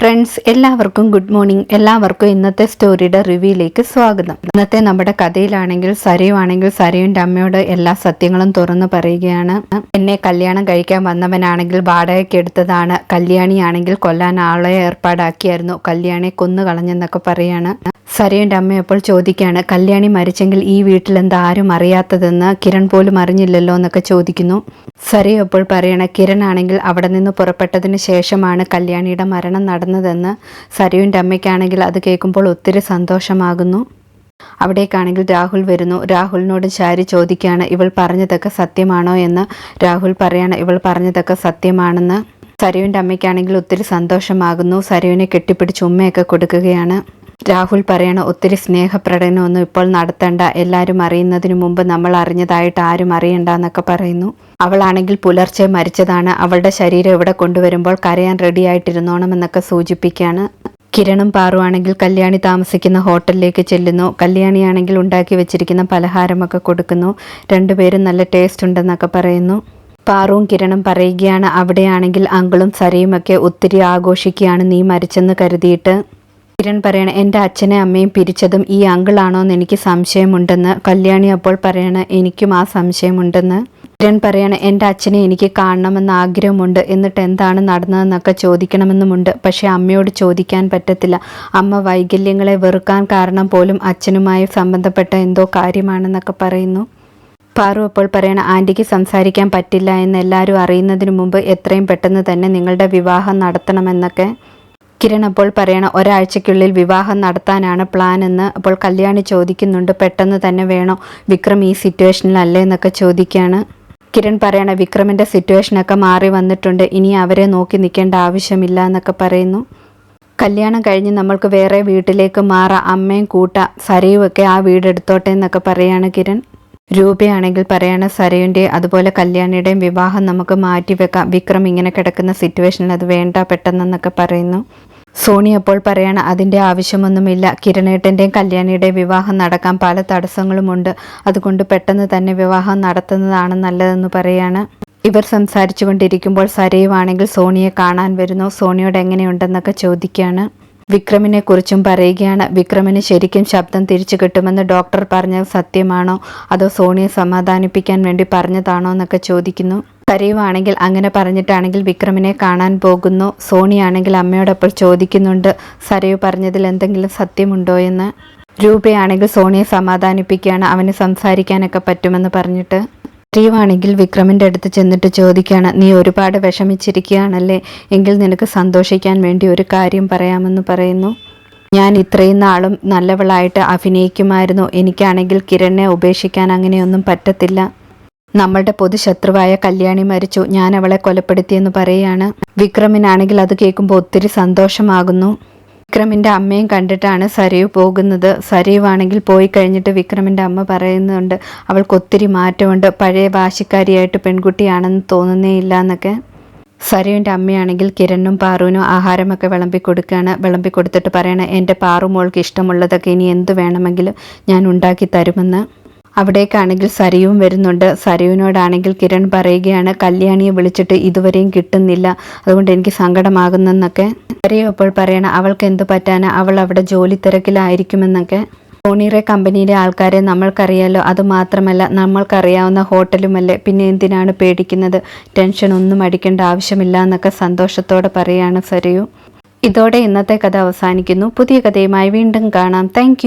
Friends എല്ലാവർക്കും good morning എല്ലാവർക്കും ഇന്നത്തെ സ്റ്റോറിയുടെ റിവ്യൂയിലേക്ക് സ്വാഗതം. ഇന്നത്തെ നമ്മുടെ കഥയിലാണെങ്കിൽ സരയുവാണെങ്കിൽ സരയുടെ അമ്മയോട് എല്ലാ സത്യങ്ങളും തുറന്നു പറയുകയാണ്. എന്നെ കല്യാണം കഴിക്കാൻ വന്നവനാണെങ്കിൽ വാടകയ്ക്ക് എടുത്തതാണ്. കല്യാണിയാണെങ്കിൽ കൊല്ലാൻ ആളെ ഏർപ്പാടാക്കിയായിരുന്നു. കല്യാണിയെ കൊന്നു കളഞ്ഞെന്നൊക്കെ പറയാണ്. സരയുടെ അമ്മ അപ്പോൾ ചോദിക്കുകയാണ് കല്യാണി മരിച്ചെങ്കിൽ ഈ വീട്ടിൽ എന്താ ആരും അറിയാത്തതെന്ന് കിരൺ പോലും അറിഞ്ഞില്ലല്ലോ എന്നൊക്കെ ചോദിക്കുന്നു. സരയു പറയണ കിരൺ ആണെങ്കിൽ അവിടെ നിന്ന് പുറപ്പെട്ടതിന് ശേഷമാണ് കല്യാണിയുടെ മരണം നടന്നതെന്ന് സരയുവിന്റെ അമ്മയ്ക്കാണെങ്കിൽ അത് കേൾക്കുമ്പോൾ ഒത്തിരി സന്തോഷമാകുന്നു. അവിടേക്കാണെങ്കിൽ രാഹുൽ വരുന്നു. രാഹുലിനോട് ചാരി ചോദിക്കുകയാണ് ഇവൾ പറഞ്ഞതൊക്കെ സത്യമാണോ? എന്ന് രാഹുൽ പറയാണ് ഇവൾ പറഞ്ഞതൊക്കെ സത്യമാണെന്ന്. സരുവിന്റെ അമ്മയ്ക്കാണെങ്കിൽ ഒത്തിരി സന്തോഷമാകുന്നു. സരുവിനെ കെട്ടിപ്പിടിച്ച് ഉമ്മയൊക്കെ കൊടുക്കുകയാണ്. രാഹുൽ പറയണ ഒത്തിരി സ്നേഹപ്രകടനമൊന്നും ഇപ്പോൾ നടത്തണ്ട. എല്ലാവരും അറിയുന്നതിന് മുമ്പ് നമ്മൾ അറിഞ്ഞതായിട്ട് ആരും അറിയണ്ട എന്നൊക്കെ പറയുന്നു. അവളാണെങ്കിൽ പുലർച്ചെ മരിച്ചതാണ്. അവളുടെ ശരീരം ഇവിടെ കൊണ്ടുവരുമ്പോൾ കരയാൻ റെഡി ആയിട്ടിരുന്നോണമെന്നൊക്കെ സൂചിപ്പിക്കുകയാണ് കിരണും പാറുവാണെങ്കിൽ കല്യാണി താമസിക്കുന്ന ഹോട്ടലിലേക്ക് ചെല്ലുന്നു. കല്യാണിയാണെങ്കിൽ ഉണ്ടാക്കി വെച്ചിരിക്കുന്ന പലഹാരമൊക്കെ കൊടുക്കുന്നു. രണ്ടുപേരും നല്ല ടേസ്റ്റ് ഉണ്ടെന്നൊക്കെ പറയുന്നു. പാറുവും കിരണും പറയുകയാണ് അവിടെയാണെങ്കിൽ അങ്കിളും സരയുമൊക്കെ ഒത്തിരി ആഘോഷിക്കുകയാണ് നീ മരിച്ചെന്ന് കരുതിയിട്ട്. കിരൺ പറയണ എന്റെ അച്ഛനെ അമ്മയും പിരിച്ചതും ഈ അങ്കിളാണോ എന്ന് എനിക്ക് സംശയമുണ്ടെന്ന്. കല്യാണി അപ്പോൾ പറയണ എനിക്കും ആ സംശയമുണ്ടെന്ന്. കിരൺ പറയണ എന്റെ അച്ഛനെ എനിക്ക് കാണണമെന്ന് ആഗ്രഹമുണ്ട്. എന്നിട്ട് എന്താണ് നടന്നതെന്നൊക്കെ ചോദിക്കണമെന്നുമുണ്ട്. പക്ഷേ അമ്മയോട് ചോദിക്കാൻ പറ്റത്തില്ല. അമ്മ വൈകല്യങ്ങളെ വെറുക്കാൻ കാരണം പോലും അച്ഛനുമായി സംബന്ധപ്പെട്ട എന്തോ കാര്യമാണെന്നൊക്കെ പറയുന്നു. പാറു അപ്പോൾ പറയണ ആന്റിക്ക് സംസാരിക്കാൻ പറ്റില്ല എന്ന് എല്ലാവരും അറിയുന്നതിന് മുമ്പ് എത്രയും പെട്ടെന്ന് തന്നെ നിങ്ങളുടെ വിവാഹം നടത്തണമെന്നൊക്കെ. കിരൺ അപ്പോൾ പറയണം ഒരാഴ്ചയ്ക്കുള്ളിൽ വിവാഹം നടത്താനാണ് പ്ലാൻ എന്ന് അപ്പോൾ കല്യാണി ചോദിക്കുന്നുണ്ട് പെട്ടെന്ന് തന്നെ വേണോ? വിക്രം ഈ സിറ്റുവേഷനിലല്ലേ എന്നൊക്കെ ചോദിക്കുകയാണ് കിരൺ പറയണ വിക്രമിന്റെ സിറ്റുവേഷനൊക്കെ മാറി വന്നിട്ടുണ്ട് ഇനി അവരെ നോക്കി നിൽക്കേണ്ട ആവശ്യമില്ല എന്നൊക്കെ പറയുന്നു. കല്യാണം കഴിഞ്ഞ് നമ്മൾക്ക് വേറെ വീട്ടിലേക്ക് മാറാം അമ്മയും കൂട്ട സരയുമൊക്കെ ആ വീടെടുത്തോട്ടെ എന്നൊക്കെ പറയാണ് കിരൺ. രൂപയാണെങ്കിൽ പറയാണ് സരയുന്റെ അതുപോലെ കല്യാണിയുടെയും വിവാഹം നമുക്ക് മാറ്റിവെക്കാം വിക്രം ഇങ്ങനെ കിടക്കുന്ന സിറ്റുവേഷനിൽ അത് വേണ്ട പെട്ടെന്നെന്നൊക്കെ പറയുന്നു. സോണി അപ്പോൾ പറയാണ് അതിന്റെ ആവശ്യമൊന്നുമില്ല. കിരണേട്ടന്റെയും കല്യാണിയുടെയും വിവാഹം നടക്കാൻ പല തടസ്സങ്ങളുമുണ്ട്. അതുകൊണ്ട് പെട്ടെന്ന് തന്നെ വിവാഹം നടത്തുന്നതാണ് നല്ലതെന്ന് പറയാണ്. ഇവർ സംസാരിച്ചു കൊണ്ടിരിക്കുമ്പോൾ സരയുവാണെങ്കിൽ സോണിയെ കാണാൻ വരുന്നു. സോണിയോട് എങ്ങനെയുണ്ടെന്നൊക്കെ ചോദിക്കുകയാണ് വിക്രമിനെ കുറിച്ചും പറയുകയാണ്. വിക്രമിന് ശരിക്കും ശബ്ദം തിരിച്ചു കിട്ടുമെന്ന് ഡോക്ടർ പറഞ്ഞത് സത്യമാണോ? അതോ സോണിയെ സമാധാനിപ്പിക്കാൻ വേണ്ടി പറഞ്ഞതാണോ എന്നൊക്കെ ചോദിക്കുന്നു. കരയുവാണെങ്കിൽ അങ്ങനെ പറഞ്ഞിട്ടാണെങ്കിൽ വിക്രമിനെ കാണാൻ പോകുന്നു. സോണിയാണെങ്കിൽ അമ്മയോടൊപ്പം ചോദിക്കുന്നുണ്ട് സരയു പറഞ്ഞതിൽ എന്തെങ്കിലും സത്യമുണ്ടോ? എന്ന്. രൂപയാണെങ്കിൽ സോണിയെ സമാധാനിപ്പിക്കുകയാണ് അവന് സംസാരിക്കാനൊക്കെ പറ്റുമെന്ന് പറഞ്ഞിട്ട്. സ്റ്റീവാണെങ്കിൽ വിക്രമിന്റെ അടുത്ത് ചെന്നിട്ട് ചോദിക്കുകയാണ് നീ ഒരുപാട് വിഷമിച്ചിരിക്കുകയാണല്ലേ? എങ്കിൽ നിനക്ക് സന്തോഷിക്കാൻ വേണ്ടി ഒരു കാര്യം പറയാമെന്ന് പറയുന്നു. ഞാൻ ഇത്രയും നാളും നല്ലവളായിട്ട് അഭിനയിക്കുമായിരുന്നു. എനിക്കാണെങ്കിൽ കിരണിനെ ഉപേക്ഷിക്കാൻ അങ്ങനെയൊന്നും പറ്റത്തില്ല. നമ്മളുടെ പൊതുശത്രുവായ കല്യാണി മരിച്ചു. ഞാൻ അവളെ കൊലപ്പെടുത്തിയെന്ന് പറയുകയാണ്. വിക്രമിനാണെങ്കിൽ അത് കേൾക്കുമ്പോൾ ഒത്തിരി സന്തോഷമാകുന്നു. വിക്രമിന്റെ അമ്മയും കണ്ടിട്ടാണ് സരയു പോകുന്നത്. സരയുവാണെങ്കിൽ പോയി കഴിഞ്ഞിട്ട് വിക്രമിന്റെ അമ്മ പറയുന്നുണ്ട് അവൾക്ക് ഒത്തിരി മാറ്റമുണ്ട്. പഴയ വാശിക്കാരിയായിട്ട് പെൺകുട്ടിയാണെന്ന് തോന്നുന്നേ ഇല്ല എന്നൊക്കെ. സരയുന്റെ അമ്മയാണെങ്കിൽ കിരണ്ണും പാറുവിനും ആഹാരമൊക്കെ വിളമ്പി കൊടുക്കുകയാണ്. വിളമ്പി കൊടുത്തിട്ട് പറയണം എന്റെ പാറു മോൾക്ക് ഇഷ്ടമുള്ളതൊക്കെ ഇനി എന്ത് വേണമെങ്കിലും ഞാൻ ഉണ്ടാക്കി തരുമെന്ന്. അവിടേക്കാണെങ്കിൽ സരയും വരുന്നുണ്ട്. സരയുവിനോടാണെങ്കിൽ കിരൺ പറയുകയാണ് കല്യാണിയെ വിളിച്ചിട്ട് ഇതുവരെയും കിട്ടുന്നില്ല. അതുകൊണ്ട് എനിക്ക് സങ്കടമാകുന്നെന്നൊക്കെ. സരയു അപ്പോൾ പറയണം അവൾക്ക് എന്ത് പറ്റാന? അവൾ അവിടെ ജോലി തിരക്കിലായിരിക്കുമെന്നൊക്കെ. സോണിയുടെ കമ്പനിയിലെ ആൾക്കാരെ നമ്മൾക്കറിയാലോ അത് മാത്രമല്ല നമ്മൾക്കറിയാവുന്ന ഹോട്ടലുമല്ലേ? പിന്നെ എന്തിനാണ് പേടിക്കുന്നത്? ടെൻഷൻ ഒന്നും അടിക്കേണ്ട ആവശ്യമില്ല എന്നൊക്കെ സന്തോഷത്തോടെ പറയാണ് സരയു. ഇതോടെ ഇന്നത്തെ കഥ അവസാനിക്കുന്നു. പുതിയ കഥയുമായി വീണ്ടും കാണാം. താങ്ക്